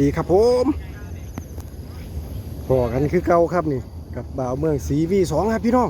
ดีครับผมพอกันคือเก่าครับนี่ กับบ่าวเมืองสีวีสองครับพี่น้อง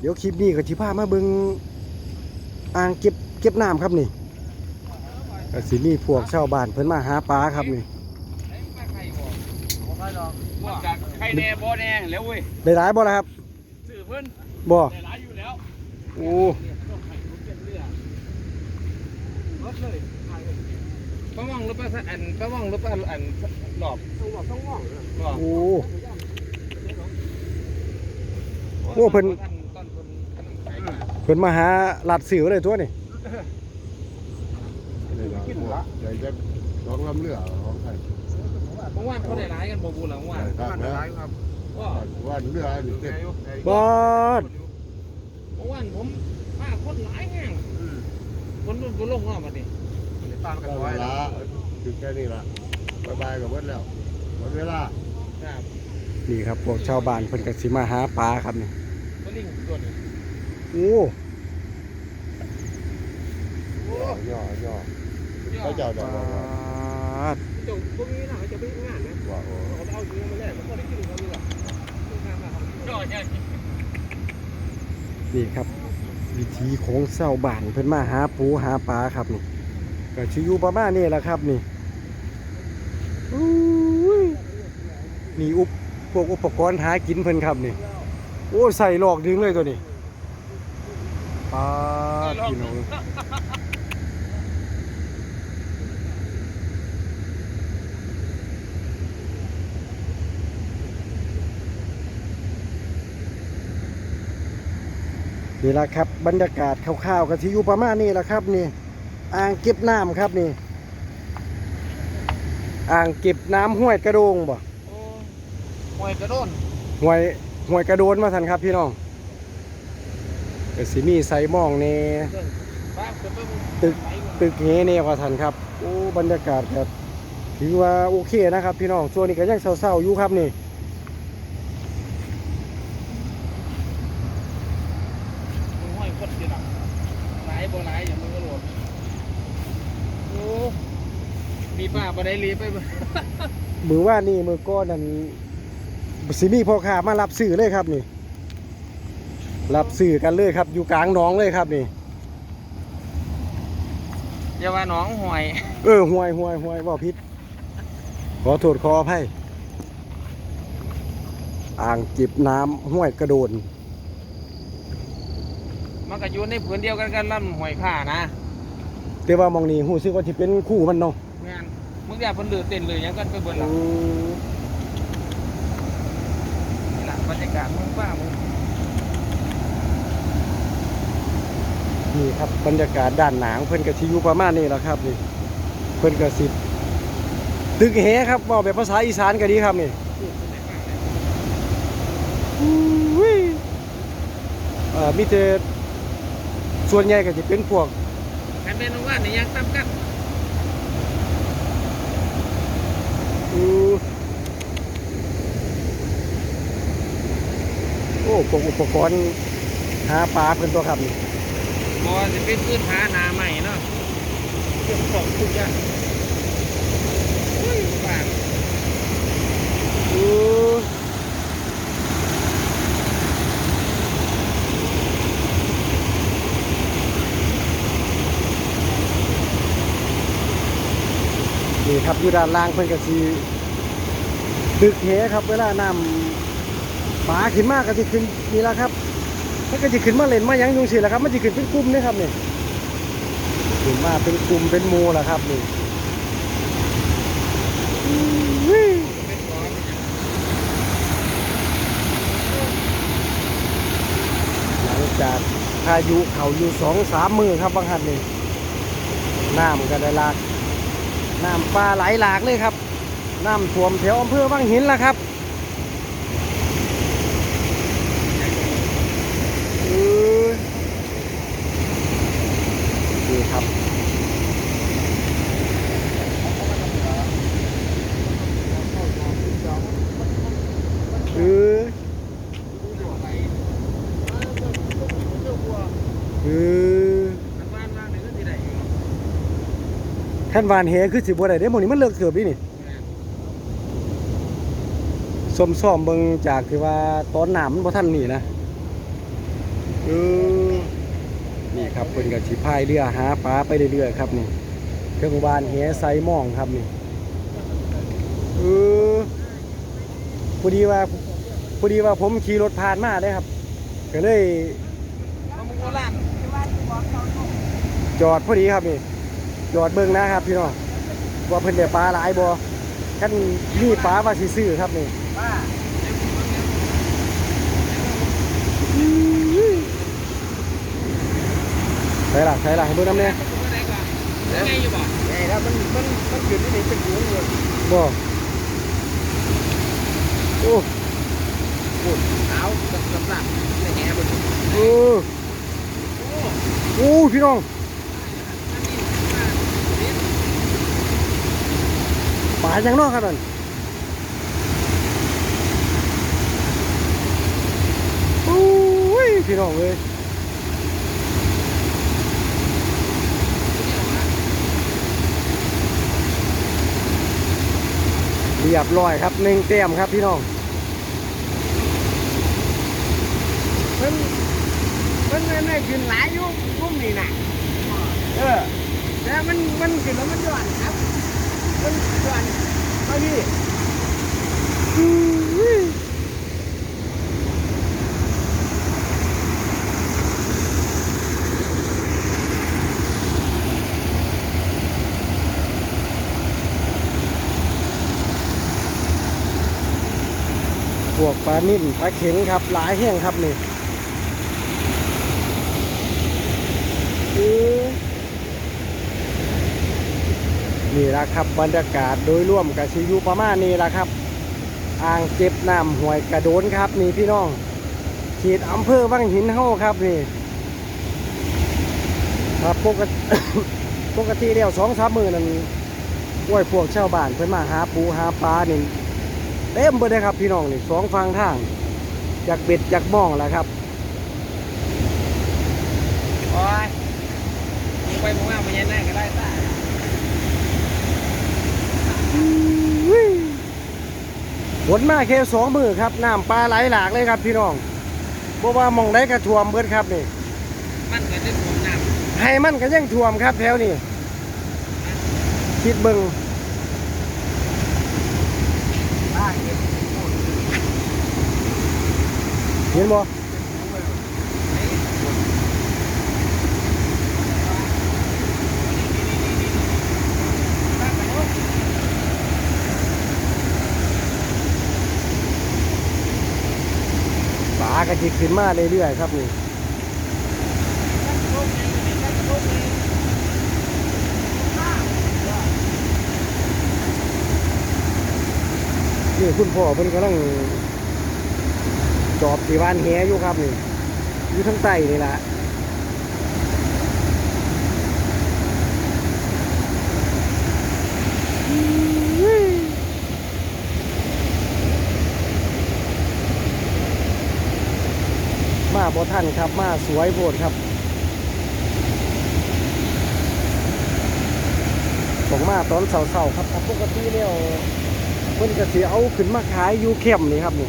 เดี๋ยวคลิปนี้ก็ทิพามาเบิงอ่างเก็บเก็บน้ำครับนี่ก็สิมีพวกชาวบ้านเพิ่นมาหาปลาครับนี่ว่าจากใครแน่บ่แน่แล้วเว้ยได้หลายบ่ล่ะครับซื้อเพิ่นบ่ได้หลายอยู่แล้วโอ้รถเลย ป้าว่องหรือป้าอันป้าว่องหรือป้าอันหลอบต้องหลอบต้องว่องหลอบโอ้ โอ้เพิ่นต้นเพิ่น เพิ่นมาหาลัดสิวเลยตัวนี่เลยนะอยากจะร้องลำเรือร้องใครเมื่อวานเขาได้หลายกันบ่บูหลังว่าครับนะว่าว่าเรือนี่เต็มบอดเมื่อวานผมมาคนหลายแห่งคนรุ่นคนลงว่าบัดนี้ ตามกันก็ไว้เวลาถึงแค่นี้ละบายบายกับเบิดแล้วหมดเวลาครับนี่ครับพวกชาวบ้านเพิ่นก็สิมาหาปลาครับนี่ก็ลิงตัวนี้โอ้ย่อย่อย่อเขาเจ้าปจะลบอกว่าาดเจ้าพวกนี้น่ะจะไปงานนะว่าโอ้เขาเอาจริงมาแลกก็ได้กินเขาเลยย่อใช่นี่ครับ วิธีของชาวบ้านเพิ่นมาหาปูหาปลาครับนี่ ก็ชิอยู่ประมาณนี้แหละครับนี่นี่อุปพวกอุปกรณ์หากินเพิ่นครับนี่ โอ้ใส่หลอกดึงเลยตัวนี้ปลาพี่น้องนี่ละครับบรรยากาศคร่าวๆก็ที่อยู่ประมาณนี้แหละครับนี่ อ่างเก็บน้ำครับนี่ อ่างเก็บน้ำห้วยกระโดงบ่โอ้มวยกระโดนห้วยห้วยกระโดนมาทันครับพี่น้องก็สิมีไซมองเน่ป้าจะไปตึกตึกเงเน่ว่าทันครับโอ้บรรยากาศแบบถือว่าโอเคนะครับ พี่น้องช่วงนี้ก็ยังเศร้าๆอยู่ครับนี่มึงห้อยคนเดียวหลายบ่หลายอย่างมึงก็โหลดโอ้มี ป้าบ่ได้รีบไปบ่มือว่านี่มือก้อนนั้นสิมีพ่อค้ามารับซื้อเลยครับนี่ รับซื้อกันเลยครับ อยู่กลางหนองเลยครับนี่อย่าว่าน้องหอยเออห่วยห่วยห่วยบ่พิษขอโทษขออภัยอ่างจิบน้ำห้วยกระโดน มันก็อยู่ในผืนเดียวกันกันลำหอยข่านะแต่ว่ามองนี่หูซึกว่าที่เป็นคู่มันเนาะ แม่นมึงอย่าเพิ่นลือเต้นเลยหยังกันไปเบิดอืละมนี่ล่ะบรรยากาศเมืองป้ามึงนี่ครับบรรยากาศด้านหนางเพิ่นกะชิอยู่ประมาณนี้แหละครับนี่เพิ่นกะสิตึกเหครับเว่าแบบภาษาอีสานก็ดีครับนี่อุ้ยเอ่อมีแต่ส่วนใหญ่ก็จะเป็นพวกคันแม่นว่านี่ยังตํกัน อือ โอ้พวกอุปกรณ์หาปลาเป็นตัวครับนี่บอจะเป็นพื้นหาหนาใหม่เนาะเก็บของทุกอย่างเฮ้ยบ้าน อือนี่ครับ อยู่ด้านล่างเพิ่นก็สิดึกเหครับ เวลาน้ำปลาขึ้นมากก็สิขึ้นนี่ละครับมันก็สิขึ้นมาเล่นมายังยุงสิละครับ มันสิขึ้นเป็นกลุ่มนี่ครับนี่ขึ้นมาเป็นกลุ่มเป็นมู่ละครับนี่อุ้ยเนบ่อเป็นหยังหลังจากพายุเขาอยู่สองสามมือครับบางหันนี่น้ำก็ได้ลาก น้ำปลาไหลหลากเลยครับน้ำท่วมแถวอำเภอบางหินละครับเออนี่ครับเออเออ แต่บ้านบ้านนี่ก็สิได้อยู่ ขั้นวานเฮคือสิบบัวได้เด้หมองนี้มันเลิกเกือบนี่นี่แม่นส้มซ้อมเบิ่งจากที่ว่าตอนหนามมันบ่ทันนี่นะเออนี่ครับเพิ่นก็สิพายเรือหาปลาไปเรื่อยๆครับนี่เครื่องบานแหไซมองครับนี่เออพอดีว่าพอดีว่าผมขี่รถผ่านมาได้ครับก็เลยเอามึงโบราณจอดพอดีครับนี่ จอดเบิ่งนะครับพี่น้องว่าเพิ่นได้ปลาหลายบ่คันมีปลาว่าสิซื้อครับนี่ใส่ล่ะใส่ล่ะให้เบิ่งน้ำเนี่ยตัวไงอยู่บ่ไงแล้วมันมันมันขึ้นที่นี่เป็นหัวเงินบ่โอ้ปุ่นขาวกับสำลักในแง่บนเออโอ้โอ้พี่น้องปลาจังเนาะครับนั่นโอ้ยพี่น้องเอ้ยเรียบร้อยครับหนึ่งเต็มครับพี่น้องมันมันไม่ไม่ขึ้นหลายอยุครุ่มนี่น่ะเออแต่มันมันขึ้นแล้วมันย้อนครับ มันย้อนมาพี่พวกปลานิ่มปลาเข็งครับหลายแห้งครับนี่เออ นี่ละครับบรรยากาศโดยร่วมกับชีอยูประมาณนี้ละครับ อ่างเก็บน้ำห้วยกระโดนครับ นี่พี่น้องเขตอำเภอวังหินเฮาครับนี่ครับปกติปกติเดียวสองสามมือนั่นกล้วยพวกชาวบ้านเพิ่นมาหาปูหาปลานี่เต็มเบิดเลยครับพี่น้องนี่สองฟังทางจากเบ็ดจากม่องแหละครับโอ้ยมึงไปมึงว่ามันยังไงก็ได้ตา ฝนมาแค่สองมือครับน้ำปลาไหลหลากเลยครับพี่น้องเพราะว่าหมองได้กระท่วมเบิดครับนี่มันก็จะถูกน้ให้มันก็ยังท่วมครับแถวนี้คิดเบิงำป้าเก็บเห็นบ่ ปลาก็จิขึ้นมาเรื่อยๆครับนี่นี่คุณพ่อเพิ่นกำลังจอบที่บ้านแหอยู่ครับนี่อยู่ทั้งใต้นี่ละม มาบ่ทันครับมาสวยโพดครับผมมาตอนเสาร์ๆครับปกติเนี่ยเพิ่นก็สิเอาขึ้นมาขายอยู่เข้มนี่ครับนี่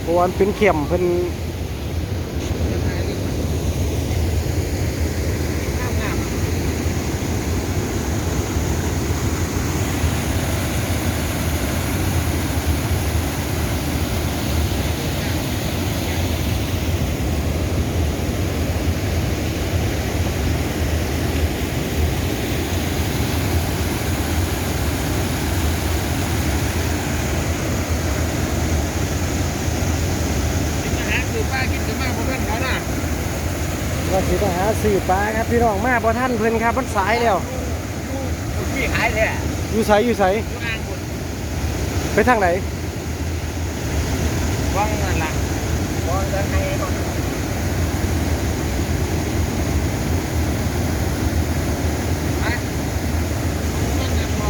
เพราะว่ามันเป็นเข้มเพิ่น งามงาม หาคือป้ากินกันมากเพราะเพื่อนเขาน่ะ ว่าสิไปหาซื้อปลาครับพี่น้องมาบ่ทันเพิ่นครับมันสายแล้วพี่ขายแท้อยู่ไสอยู่ไสลูกอ่างคนไปทางไหนว่างนั่นล่ะบอลจะให้ก่อน ไปมันจะพอ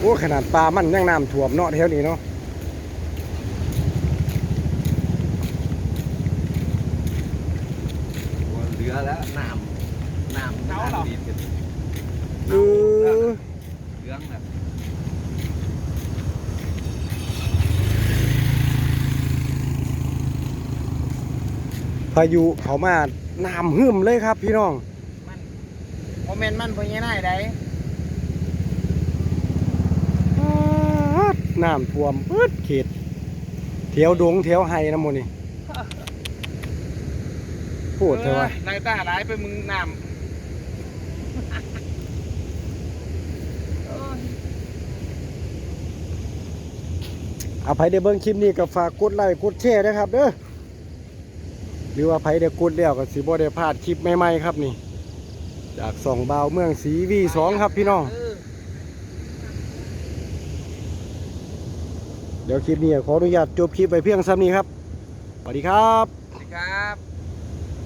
โอ้ข นาดปลามันยังน้ำท่วมเนาะแถวนี้เนาะบอลเหลือแล้วน้น้ำเจ้าเหรอดีขึ้นเออเรื่องแบบพายุเขามาน้ำหึมเลยครับพี่น้อง มันโมเมนต์มันเพิ่งยังไงได้ น้ำท่วมปืดเขตเถียวดงเถียวไห้นะโมนี่พูดเถอะวะนายตาหลายไปมึงน้เอาไผได้เบิ่งคลิปนี้ก็ฝากกดไลค์กดแชร์นะครับเด้อหรือว่าไผได้กดแล้วก็สิบ่ได้พลาดคลิปใหม่ๆครับนี่ จากสองบาวเมืองสีวีสองครับพี่น้องำเออ เดี๋ยวคลิปนี้ขออนุญาตจบคลิปไปเพียงซ้ำนี้ครับ สวัสดีครับ